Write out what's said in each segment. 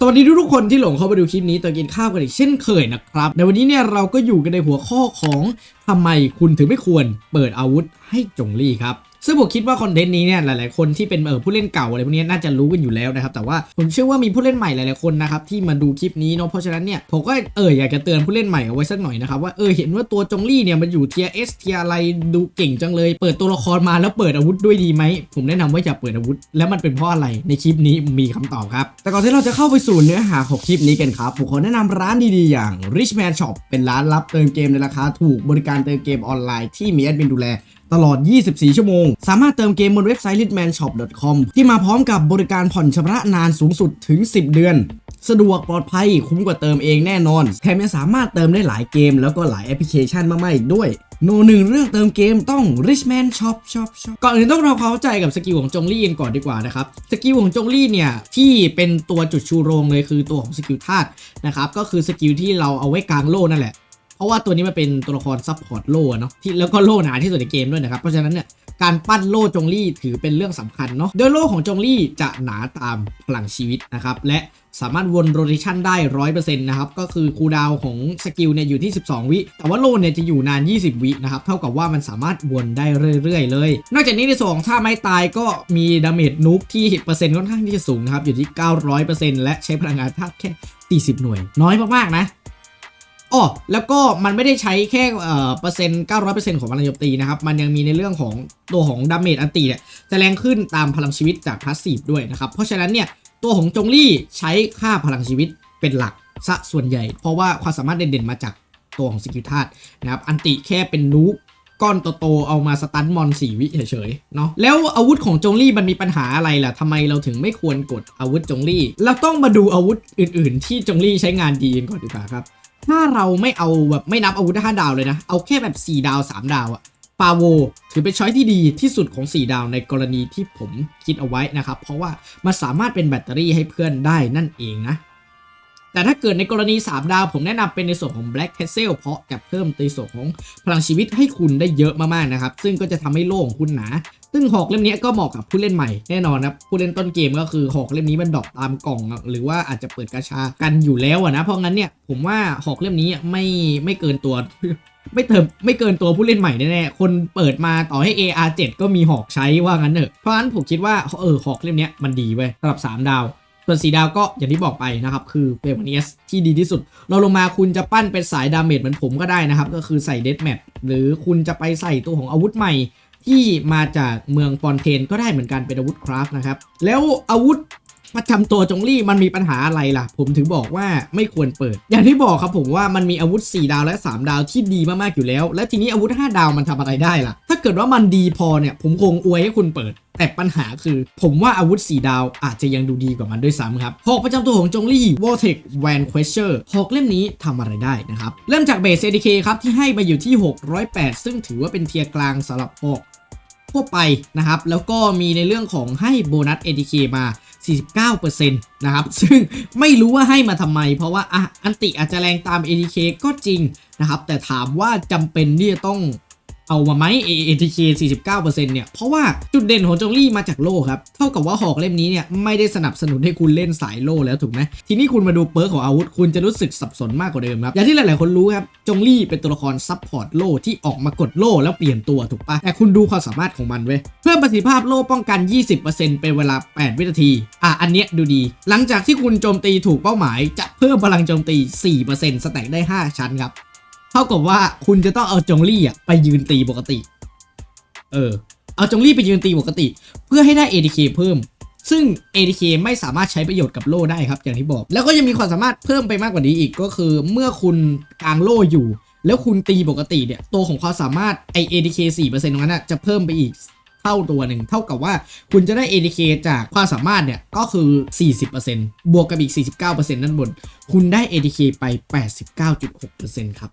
สวัสดีทุกๆคนที่หลงเข้ามาดูคลิปนี้ตอนกินข้าวกันอีกเช่นเคยนะครับ ในวันนี้เนี่ยเราก็อยู่กันในหัวข้อของทำไมคุณถึงไม่ควรเปิดอาวุธให้จงลี่ครับ ซึ่งผมคิดว่าคอนเทนต์นี้เนี่ยหลายๆคนที่เป็นเออผู้เล่นเก่าอะไรพวกนี้น่าจะรู้กันอยู่แล้วนะครับแต่ว่าผมเชื่อว่ามีผู้เล่นใหม่หลายๆคนนะครับที่มาดูคลิปนี้เนาะเพราะฉะนั้นเนี่ยผมก็เอออยากจะเตือนผู้เล่นใหม่เอาไว้สักหน่อยนะครับว่าเออเห็นว่าตัวจงลี่เนี่ยมันอยู่เทียเอสเทียอะไรดูเก่งจังเลย เปิดตัวละครมาแล้วเปิดอาวุธด้วยดีไหมผมแนะนำว่าอย่าเปิดอาวุธ แล้วมันเป็นเพราะอะไรในคลิปนี้มีคำตอบครับแต่ก่อนที่เราจะเข้าไปสู่เนื้อหาของคลิปนี้กันครับผมขอแนะนำร้านดีๆอย่าง Richman Shop เป็นร้านรับเติมเกมในราคาถูกบริการเติมเกมออนไลน์ที่มีแอดมินดูแลตลอด 24 ชั่วโมง สามารถเติมเกมบนเว็บไซต์ richmanshop.com ที่มาพร้อมกับบริการผ่อนชำระนานสูงสุดถึง 10 เดือน สะดวกปลอดภัยคุ้มกว่าเติมเองแน่นอน แถมยังสามารถเติมได้หลายเกม แล้วก็หลายแอปพลิเคชันมากๆอีกด้วยโนหนึ่งเรื่องเติมเกมต้อง Richman Shop Shop Shop ก่อนอื่นต้องทำความเข้าใจกับสกิลของจงลี่กันก่อนดีกว่านะครับ สกิลของจงลี่เนี่ย ที่เป็นตัวจุดชูโรงเลยคือตัวของสกิลธาตุนะครับ ก็คือสกิลที่เราเอาไว้กลางโล่นั่นแหละ เพราะว่าตัวนี้มันเป็นตัวละครซับพอร์ตโล่เนาะที่แล้วก็โล่หนาที่สุดในเกมด้วยนะครับ เพราะฉะนั้นเนี่ยการปั้นโล่จงลี่ถือเป็นเรื่องสำคัญเนาะโดยโล่ของจงลี่จะหนาตามพลังชีวิตนะครับและสามารถวนโรเ t ชันได้ 100%นะครับ ก็คือคูดาวของสกิลเนี่ยอยู่ที่ 12 วิ แต่ว่าโล่เนี่ยจะอยู่นาน 20 วินะครับ เท่ากับว่ามันสามารถวนได้เรื่อย ๆ เลย นอกจากนี้ในส่วนของท่าไม้ตายก็มีดาเมจนุกที่เปอร์เซ็นต์ค่อนข้างที่จะสูงนะครับ อยู่ที่ 900%และใช้พลังงานธาตุแค่ 40 หน่วย น้อยมาก ๆ นะ อ๋อแล้วก็มันไม่ได้ใช้แค่เอ่อเปอร์เซ็นต์900%ของพลังโจมตีนะครับ มันยังมีในเรื่องของตัวของดาเมจอันตีเนี่ยจะแรงขึ้นตามพลังชีวิตจากพาสซีฟด้วยนะครับ เพราะฉะนั้นเนี่ยตัวของจงลี่ใช้ค่าพลังชีวิตเป็นหลักซะส่วนใหญ่ เพราะว่าความสามารถเด่นๆมาจากตัวของสกิลธาตุนะครับ อันติแค่เป็นนูกก้อนโตๆเอามาสตันมอน4วิเฉยๆเนาะแล้วอาวุธของจงลี่มันมีปัญหาอะไรล่ะทำไมเราถึงไม่ควรกดอาวุธจงลี่เราต้องมาดูอาวุธอื่น ๆ ที่จงลี่ใช้งานดีกันก่อนดีกว่าครับ ถ้าเราไม่เอาแบบไม่นับอาวุธห้าดาวเลยนะ เอาแค่แบบ 4 ดาว 3 ดาวอะปาโวถือเป็นช้อยที่ดีที่สุดของ 4 ดาวในกรณีที่ผมคิดเอาไว้นะครับ เพราะว่ามันสามารถเป็นแบตเตอรี่ให้เพื่อนได้นั่นเองนะ แต่ถ้าเกิดในกรณี 3 ดาว ผมแนะนำเป็นในส่วนของ Black c a s t l e เพราะจะเพิ่มในส่วนของพลังชีวิตให้คุณได้เยอะมากๆนะครับ ซึ่งก็จะทำให้โล่ของคุณหนา ซึ่งหอกเล่มนี้ก็เหมาะกับผู้เล่นใหม่แน่นอนนะครับผู้เล่นต้นเกมก็คือหอกเล่มนี้มันดรอปตามกล่อง หรือว่าอาจจะเปิดกาชากันอยู่แล้วนะเพราะงั้นเนี่ยผมว่าหอกเล่มนี้ไม่ไม่เกินตัวไม่เติมไม่เกินตัวผู้เล่นใหม่แน่ๆ คนเปิดมาต่อให้ AR7 ก็มีหอกใช้ว่างั้นเถอะ เพราะงั้นผมคิดว่าเออหอกเล่มนี้มันดีเว้ยสำหรับ 3 ดาว ส่วนสีดาวก็อย่างที่บอกไปนะครับ คือเฟรมเนสที่ดีที่สุด เราลงมาคุณจะปั้นเป็นสายดาเมจเหมือนผมก็ได้นะครับ ก็คือใส่เดสแมทหรือคุณจะไปใส่ตัวของอาวุธใหม่ที่มาจากเมืองฟอนเทนก็ได้เหมือนกันเป็นอาวุธคราฟนะครับ แล้วอาวุธ ประจำตัวจงลี่มันมีปัญหาอะไรล่ะ ผมถึงบอกว่าไม่ควรเปิด อย่างที่บอกครับผมว่ามันมีอาวุธ 4 ดาวและ 3 ดาวที่ดีมากๆอยู่แล้ว และทีนี้อาวุธ 5 ดาวมันทำอะไรได้ล่ะ ถ้าเกิดว่ามันดีพอเนี่ย ผมคงอวยให้คุณเปิด แต่ปัญหาคือ ผมว่าอาวุธ 4 ดาวอาจจะยังดูดีกว่ามันด้วยซ้ำครับหอกประจำตัวของจงลี่ v o r t e x Van q u e s t e r หอกเล่มนี้ทำอะไรได้นะครับ เริ่มจากเบส ADK คครับที่ให้มาอยู่ที่ 608 ซึ่งถือว่าเป็นเทียร์กลางสำหรับหอกทั่วไปนะครับ แล้วก็มีในเรื่องของให้โบนัส ADK มา 49%นะครับ ซึ่งไม่รู้ว่าให้มาทำไม เพราะว่าอะอันติอาจจะแรงตาม ADK ก็จริงนะครับ แต่ถามว่าจำเป็นที่จะต้อง เอามาไหม ATK 49%เนี่ยเพราะว่าจุดเด่นของจงลี่มาจากโล่ครับ เท่ากับว่าหอกเล่มนี้เนี่ยไม่ได้สนับสนุนให้คุณเล่นสายโล่แล้วถูกไหมทีนี้คุณมาดูเปิร์กของอาวุธ คุณจะรู้สึกสับสนมากกว่าเดิมครับ อย่างที่หลายๆคนรู้ครับ จงลี่เป็นตัวละครซับพอร์ตโล่ที่ออกมากดโล่แล้วเปลี่ยนตัวถูกปะแต่คุณดูความสามารถของมันเว้ยเพิ่มประสิทธิภาพโล่ป้องกัน 20%เป็นเวลา 8 วินาที อะอันเนี้ยดูดี หลังจากที่คุณโจมตีถูกเป้าหมาย จะเพิ่มพลังโจมตี 4%สแต็กได้ 5 ชั้นครับ ท่ากับว่าคุณจะต้องเอาจงลี่อะไปยืนตีปกติ เออ เอาจงลี่ไปยืนตีปกติ เพื่อให้ได้ ADK เพิ่ม ซึ่ง ADK ไม่สามารถใช้ประโยชน์กับโล่ได้ครับ อย่างที่บอก แล้วก็ยังมีความสามารถเพิ่มไปมากกว่านี้อีกก็คือ เมื่อคุณกางโล่อยู่ แล้วคุณตีปกติเนี่ย ตัวของความสามารถไอ ADK 4%ตรงนั้นนะจะเพิ่มไปอีกเท่าตัวหนึ่งเท่ากับว่าคุณจะได้ ADK จากความสามารถเนี่ยก็คือ 40%บวกกับอีก 49%ด้านบน คุณได้ ADK ไป 89.6%ครับ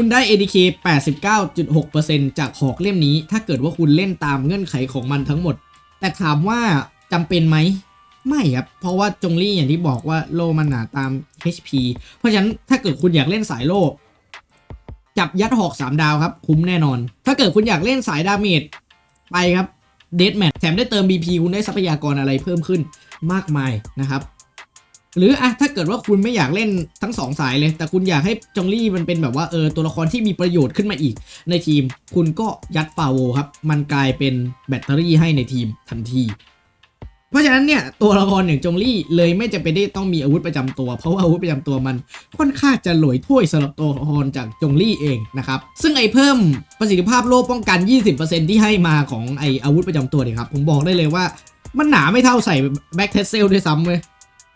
คุณได้ ADK 89.6%จากหอกเล่มนี้ ถ้าเกิดว่าคุณเล่นตามเงื่อนไขของมันทั้งหมด แต่ถามว่าจำเป็นไหม ไม่ครับ เพราะว่าจงลี่อย่างที่บอกว่าโลมันหนาตาม HP เพราะฉะนั้นถ้าเกิดคุณอยากเล่นสายโลจับยัดหอก 3 ดาวครับ คุ้มแน่นอน ถ้าเกิดคุณอยากเล่นสายดาเมจไปครับเดดแมทแถมได้เติม BP คุณได้ทรัพยากรอะไรเพิ่มขึ้นมากมายนะครับ หรืออะถ้าเกิดว่าคุณไม่อยากเล่นทั้งสองสายเลย แต่คุณอยากให้จงลี่มันเป็นแบบว่าเออตัวละครที่มีประโยชน์ขึ้นมาอีก ในทีม คุณก็ยัดฟาโวครับ มันกลายเป็นแบตเตอรี่ให้ในทีมทันที เพราะฉะนั้นเนี่ยตัวละครอย่างจงลี่เลยไม่จำเป็นที่ต้องมีอาวุธประจำตัว เพราะว่าอาวุธประจำตัวมันค่อนข้างจะหลอยถ้วยสำหรับตัวละครจากจงลี่เองนะครับซึ่งไอ้เพิ่มประสิทธิภาพโล่ป้องกัน 20%ที่ให้มาของไอ้อาวุธประจำตัวเนี่ยครับผมบอกได้เลยว่ามันหนาไม่เท่าใส่แบ็คเทสเซลด้วยซ้ำเลย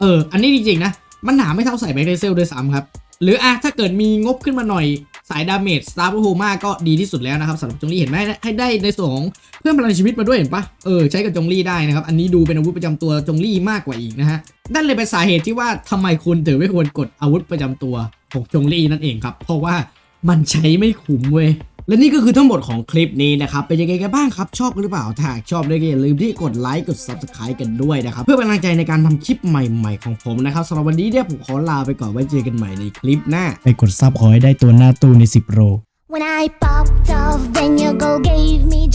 เออ อันนี้จริงๆนะ มันหนาไม่เท่าใส่แบคเทเซลด้วยซ้ำครับ หรืออะถ้าเกิดมีงบขึ้นมาหน่อยสายดาเมจสตาร์โฮมาก็ดีที่สุดแล้วนะครับสำหรับจงลี่เห็นไหมให้ได้ในส่วนของเพิ่มพลังชีวิตมาด้วยเห็นปะเออใช้กับจงลี่ได้นะครับ อันนี้ดูเป็นอาวุธประจำตัวจงลี่มากกว่าอีกนะฮะนั่นเลยเป็นสาเหตุที่ว่าทำไมคุณถึงไม่ควรกดอาวุธประจำตัวของจงลี่นั่นเองครับ เพราะว่ามันใช้ไม่คุ้มเว้ย และนี่ก็คือทั้งหมดของคลิปนี้นะครับเป็นยังไงกันบ้างครับชอบกันหรือเปล่าถ้าหากชอบด้วยก็อย่าลืมที่กดไลค์กด Subscribe กันด้วยนะครับเพื่อเป็นกำลังใจในการทำคลิปใหม่ๆของผมนะครับสำหรับวันนี้เนี่ยผมขอลาไปก่อนไว้เจอกันใหม่ในคลิปหน้า ไปกดซับขอให้ได้ตัวหน้าตู้ใน 10โร When I popped off, then your girl gave me just